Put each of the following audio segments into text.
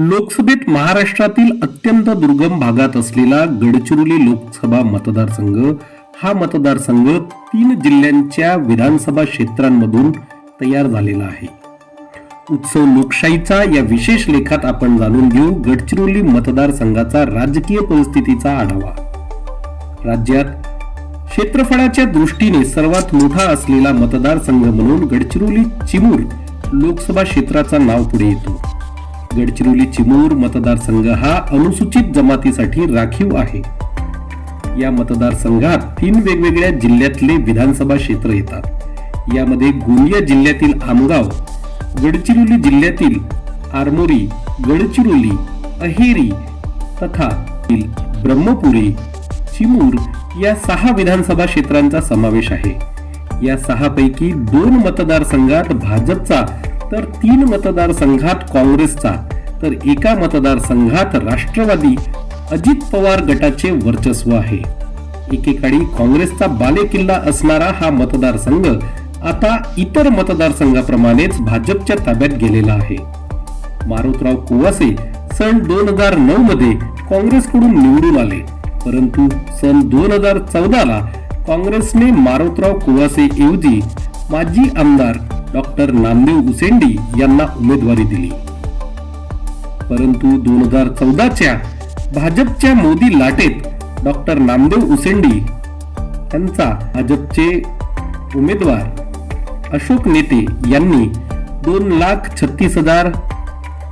लोकसभेत महाराष्ट्रातील अत्यंत दुर्गम भागात असलेला गडचिरोली लोकसभा मतदारसंघ हा मतदारसंघ तीन जिल्ह्यांच्या विधानसभा क्षेत्रांमधून तयार झालेला आहे. उत्सव लोकशाहीचा या विशेष लेखात आपण जाणून घेऊ गडचिरोली मतदारसंघाचा राजकीय परिस्थितीचा आढावा. राज्यात क्षेत्रफळाच्या दृष्टीने सर्वात मोठा असलेला मतदारसंघ म्हणून गडचिरोली चिमूर लोकसभा क्षेत्राचा नाव पुढे येतो. गडचिरोली चिमूर मतदारसंघ हा अनुसूचित जमातीसाठी राखीव आहे. या मतदारसंघात तीन वेगवेगळ्या जिल्ह्यातले विधानसभा क्षेत्र येतात. यामध्ये गोंदिया जिल्ह्यातील आमगाव गडचिरोली जिल्ह्यातील आरमोरी गडचिरोली अहेरी तथा ब्रह्मपुरी चिमूर या सहा विधानसभा क्षेत्रांचा समावेश आहे. या सहापैकी दोन मतदारसंघात भाजपचा तर तीन मतदारसंघात काँग्रेसचा तर एका मतदारसंघात राष्ट्रवादी अजित पवार गटाचे वर्चस्व आहे. एकेकाळी काँग्रेसचा बालेकिल्ला असणारा हा मतदारसंघ आता इतर मतदारसंघाप्रमाणेच भाजपच्या ताब्यात गेलेला आहे. मारुतराव कुवासे सन दोन हजार नऊ मध्ये काँग्रेसकडून निवडून आले. परंतु सन दोन हजार चौदाला काँग्रेसने मारुतराव कुवासे ऐवजी माजी आमदार डॉक्टर नामदेव उसेंडी यांना उमेदवारी दिली. परंतु दोन हजार चौदाच्या भाजपच्या मोदी लाटेत डॉक्टर नामदेव उसेंडी यांचा भाजपचे उमेदवार अशोक नेते यांनी दोन लाख छत्तीस हजार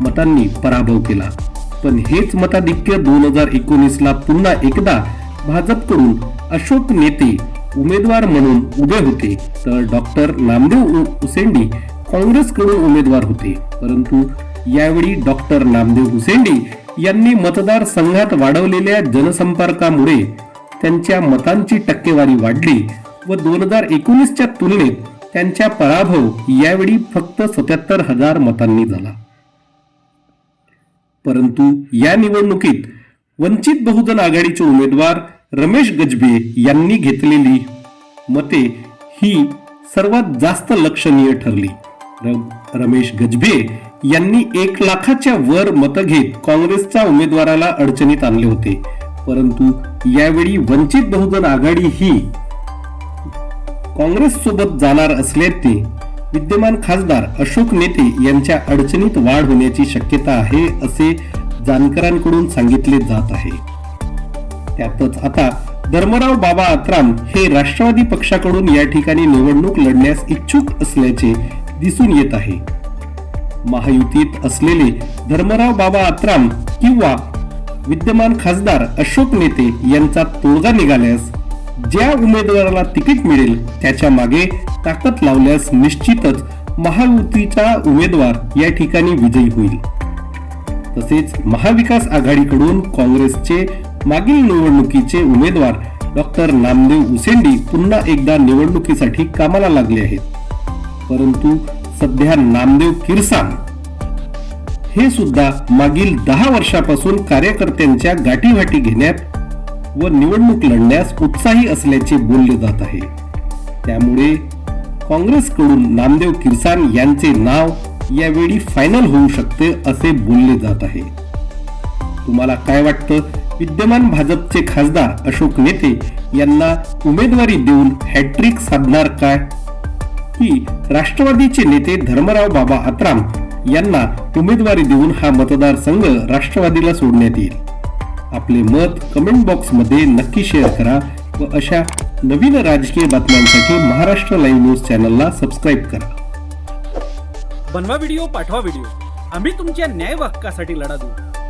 मतांनी पराभव केला. पण हेच मताधिक्य दोन हजार एकोणीसला पुन्हा एकदा भाजपकडून अशोक नेते उमेदवार म्हणून उभे होते. तर डॉक्टर नामदेव हुसेंडी काँग्रेसकडून उमेदवार होते. परंतु यावेळी डॉक्टर नामदेव हुसेंडी यांनी मतदारसंघात वाढवलेल्या जनसंपर्कामुळे त्यांच्या मतांची टक्केवारी वाढली व दोन हजार एकोणीसच्या तुलनेत त्यांचा पराभव यावेळी फक्त सत्याहत्तर हजार मतांनी झाला. परंतु या निवडणुकीत वंचित बहुजन आघाडीचे उमेदवार रमेश गजबे यांनी घेतलेली मते ही सर्वात जास्त लक्षणीय ठरली. रमेश गजबे यांनी एक लाखाच्या वर मत घेत काँग्रेसच्या उमेदवाराला अडचणीत आणले होते. परंतु यावेळी वंचित बहुजन आघाडी ही काँग्रेस सोबत जाणार असल्याचे विद्यमान खासदार अशोक नेते यांच्या अडचणीत वाढ होण्याची शक्यता आहे असे जाणकारांकडून सांगितले जात आहे. त्यातच. आता धर्मराव बाबा आत्राम हे राष्ट्रवादी पक्षाकडून या ठिकाणी निवडणूक लढण्यास इच्छुक असल्याचे दिसून येत आहे. महायुतीत असलेले धर्मराव बाबा आत्राम किंवा विद्यमान खासदार अशोक नेते यांचा तोडगा निघाल्यास ज्या उमेदवाराला तिकीट मिळेल त्याच्यामागे ताकद लावल्यास निश्चितच महायुतीचा उमेदवार या ठिकाणी विजयी होईल. तसेच महाविकास आघाडीकडून काँग्रेसचे मागील निवडणुकीचे उमेदवार डॉक्टर नामदेव उसेंडी पुन्हा एकदा निवडणुकीसाठी कामाला लागले आहेत. परंतु सध्या नामदेव किरसान हे सुद्धा मागील दहा वर्षापासून कार्यकर्त्यांच्या गाठीवाटी घेण्यात व निवडणूक लढण्यास उत्साही असल्याचे बोलले जात आहे. त्यामुळे काँग्रेसकडून नामदेव किरसान यांचे नाव यावेळी फायनल होऊ शकते असे बोलले जात आहे. तुम्हाला काय वाटतं? विद्यमान भाजपचे खासदार अशोक नेते यांना उमेदवारी देऊन हॅट्रिक साधणार काय? की राष्ट्रवादीचे नेते धर्मराव बाबा आत्राम यांना उमेदवारी देऊन हा मतदारसंघ राष्ट्रवादीला सोडण्यात येईल. आपले मत कमेंट बॉक्समध्ये नक्की शेअर करा व अशा नवीन राजकीय बातम्यांसाठी महाराष्ट्र लाईव्ह न्यूज चॅनलला सबस्क्राईब करा. बनवा व्हिडिओ पाठवा व्हिडिओ आम्ही तुमच्या न्याय हक्कासाठी लढा देऊ.